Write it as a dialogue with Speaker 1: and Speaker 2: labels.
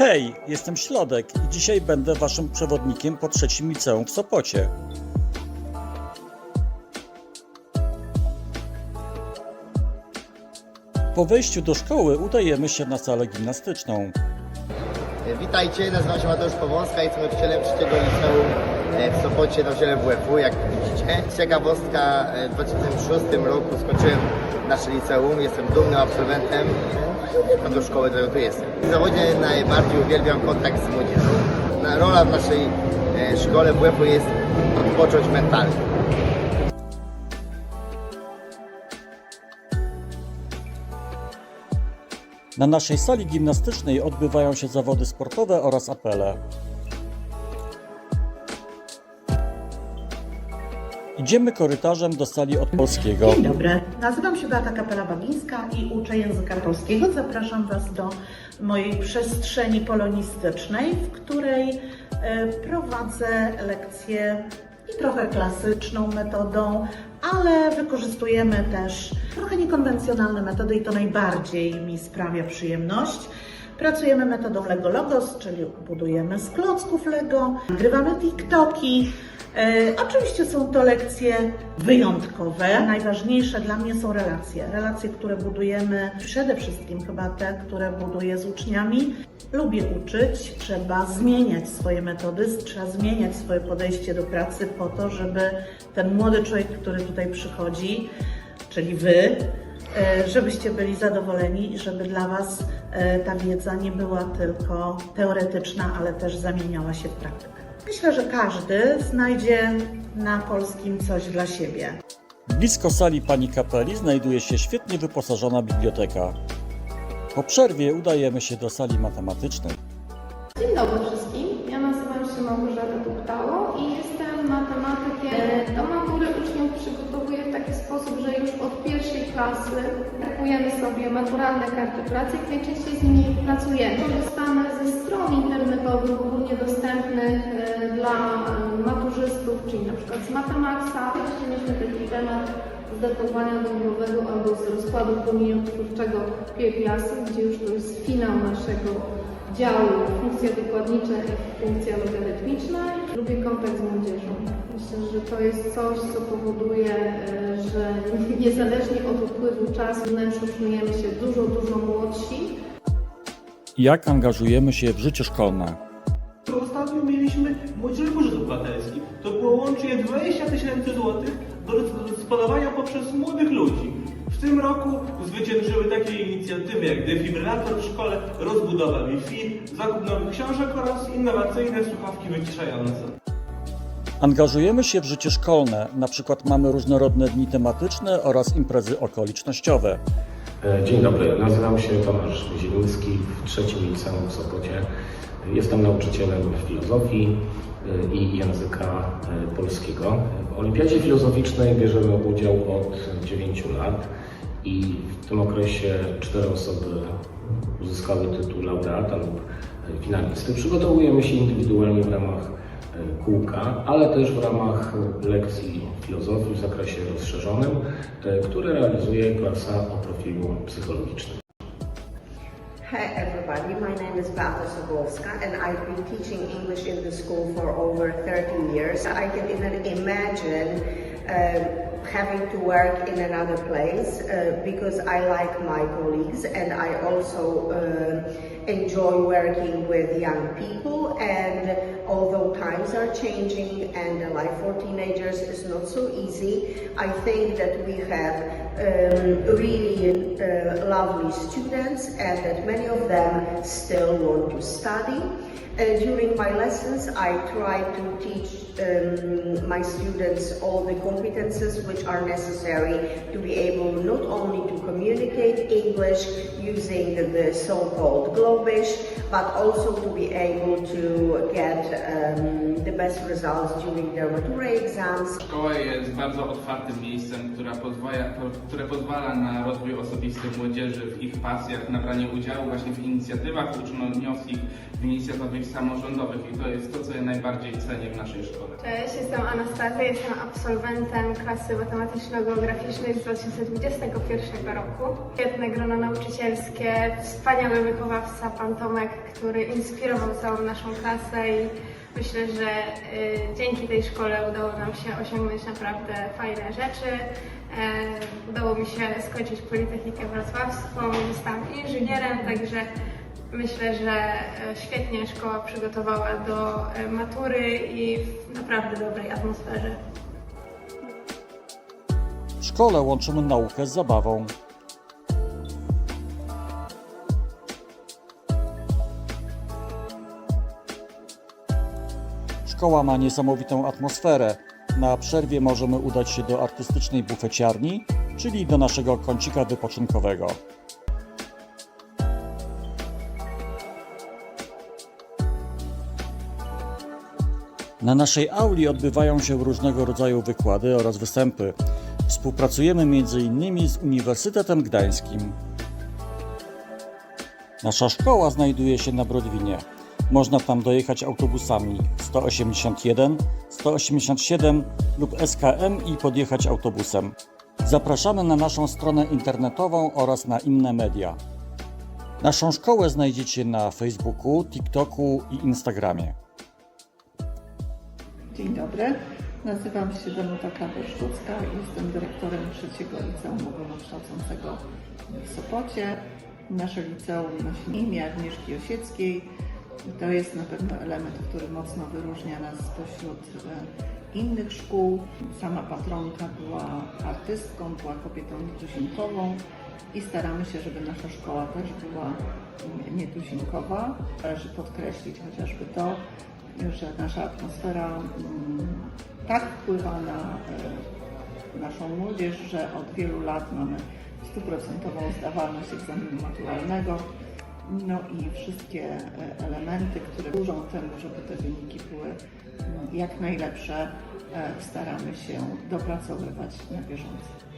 Speaker 1: Hej, jestem Ślodek i dzisiaj będę waszym przewodnikiem po trzecim liceum w Sopocie. Po wejściu do szkoły udajemy się na salę gimnastyczną.
Speaker 2: Witajcie, nazywam się Mateusz Powązka, jestem nauczycielem trzeciego liceum w Sopocie, nauczycielem WF-u, jak widzicie. Ciekawostka, e, w 2006 roku skończyłem nasze liceum, jestem dumnym absolwentem tam do szkoły, do tu jestem. W zawodzie najbardziej uwielbiam kontakt z młodzieżą. Na- Rola w naszej e, szkole WF-u jest odpocząć mentalnie.
Speaker 1: Na naszej sali gimnastycznej odbywają się zawody sportowe oraz apele. Idziemy korytarzem do sali od polskiego.
Speaker 3: Dzień dobry, nazywam się Beata Kapela-Bagińska i uczę języka polskiego. Zapraszam Was do mojej przestrzeni polonistycznej, w której e, prowadzę lekcje i trochę klasyczną metodą, ale wykorzystujemy też trochę niekonwencjonalne metody i to najbardziej mi sprawia przyjemność. Pracujemy metodą Lego Logos, czyli budujemy z klocków Lego, nagrywamy TikToki. E, oczywiście są to lekcje wyjątkowe. Najważniejsze dla mnie są relacje. Relacje, które budujemy, przede wszystkim chyba te, które buduję z uczniami. Lubię uczyć, trzeba zmieniać swoje metody, trzeba zmieniać swoje podejście do pracy po to, żeby ten młody człowiek, który tutaj przychodzi, czyli Wy, e, żebyście byli zadowoleni i żeby dla Was e, ta wiedza nie była tylko teoretyczna, ale też zamieniała się w praktykę. Myślę, że każdy znajdzie na polskim coś dla siebie.
Speaker 1: Blisko sali pani kapeli znajduje się świetnie wyposażona biblioteka. Po przerwie udajemy się do sali matematycznej.
Speaker 4: Dzień dobry wszystkim. Ja nazywam się Małgorzata klasy kupujemy sobie maturalne karty pracy i najczęściej z nimi pracujemy. Korzystamy ze stron internetowych ogólnie dostępnych e, dla e, maturzystów, czyli na przykład z Matemaxa. Jeszcze mieliśmy taki temat z datowania domowego albo z rozkładu promieniotwórczego pierwszej klasy, gdzie już to jest finał naszego działu funkcja wykładnicza i funkcja logarytmiczna. Lubię kontakt z młodzieżą. Myślę, że to jest coś, co powoduje, e, że niezależnie od upływu czasu wnętrzu czujemy się dużo, dużo młodsi.
Speaker 1: Jak angażujemy się w życie szkolne?
Speaker 5: Ostatnio mieliśmy Młodzieży Budżet Obywatelski. To było łącznie 20 tysięcy złotych do dysponowania poprzez młodych ludzi. W tym roku zwyciężyły takie inicjatywy jak defibrylator w szkole, rozbudowa Wi-Fi, zakup nowych książek oraz innowacyjne słuchawki wyciszające.
Speaker 1: Angażujemy się w życie szkolne, na przykład mamy różnorodne dni tematyczne oraz imprezy okolicznościowe.
Speaker 6: E, Dzień dobry, nazywam się Tomasz Zieliński w trzecim liceum w Sopocie. Jestem nauczycielem filozofii e, i języka e, polskiego. W Olimpiadzie Filozoficznej bierzemy udział od 9 lat i w tym okresie cztery osoby uzyskały tytuł laureata lub finalisty. Przygotowujemy się indywidualnie w ramach e, kółka, ale też w ramach lekcji filozofii w zakresie rozszerzonym, które realizuje klasa o profilu psychologicznym.
Speaker 7: Hi everybody, my name is Beata Sobolska and I've been teaching English in the school for over 30 years. I can even imagine uh, having to work in another place uh, because I like my colleagues and I also uh, enjoy working with young people. And although times are changing and the life for teenagers is not so easy, I think that we have um, really uh, lovely students and that many of them still want to study. Uh, during my lessons, I try to teach um, my students all the competences which are necessary to be able not only to communicate English using the, the so-called Globish, but also to be able to get um, the best results during their matura exams
Speaker 8: Szkoła jest bardzo otwartym miejscem, która pozwala, które pozwala na rozwój osobisty miejsce w młodzieży, w ich pasjach, na branie udziału właśnie w inicjatywach uczniowskich, w inicjatywach samorządowych i to jest to, co ja najbardziej cenię w naszej szkole.
Speaker 9: Cześć, jestem Anastazja, jestem absolwentem klasy matematyczno-geograficznej z 2021 roku. Świetne grono nauczycielskie, wspaniały wychowawca, pan Tomek, który inspirował całą naszą klasę i myślę, że y, dzięki tej szkole udało nam się osiągnąć naprawdę fajne rzeczy. E, udało mi się skończyć Politechnikę Wrocławską, zostałam inżynierem, także Myślę, że e, świetnie szkoła przygotowała do e, matury i w naprawdę dobrej atmosferze.
Speaker 1: W szkole łączymy naukę z zabawą. Szkoła ma niesamowitą atmosferę. Na przerwie możemy udać się do artystycznej bufeciarni, czyli do naszego kącika wypoczynkowego. Na naszej auli odbywają się różnego rodzaju wykłady oraz występy. Współpracujemy m.in. z Uniwersytetem Gdańskim. Nasza szkoła znajduje się na Brodwinie. Można tam dojechać autobusami 181, 187 lub SKM i podjechać autobusem. Zapraszamy na naszą stronę internetową oraz na inne media. Naszą szkołę znajdziecie na Facebooku, TikToku i Instagramie.
Speaker 10: Dzień dobry, nazywam się Danuta Kawer-Szczucka, jestem dyrektorem trzeciego liceum ogólnokształcącego w Sopocie. Nasze liceum nosi imię Agnieszki Osieckiej. To jest na pewno element, który mocno wyróżnia nas spośród e, innych szkół. Sama patronka była artystką, była kobietą nietuzinkową i staramy się, żeby nasza szkoła też była mm, nietuzinkowa. Należy podkreślić chociażby to, że nasza atmosfera mm, tak wpływa na e, naszą młodzież, że od wielu lat mamy stuprocentową zdawalność egzaminu maturalnego. No i wszystkie e, elementy, które służą temu, żeby te wyniki były mm, jak najlepsze, e, staramy się dopracowywać na bieżąco.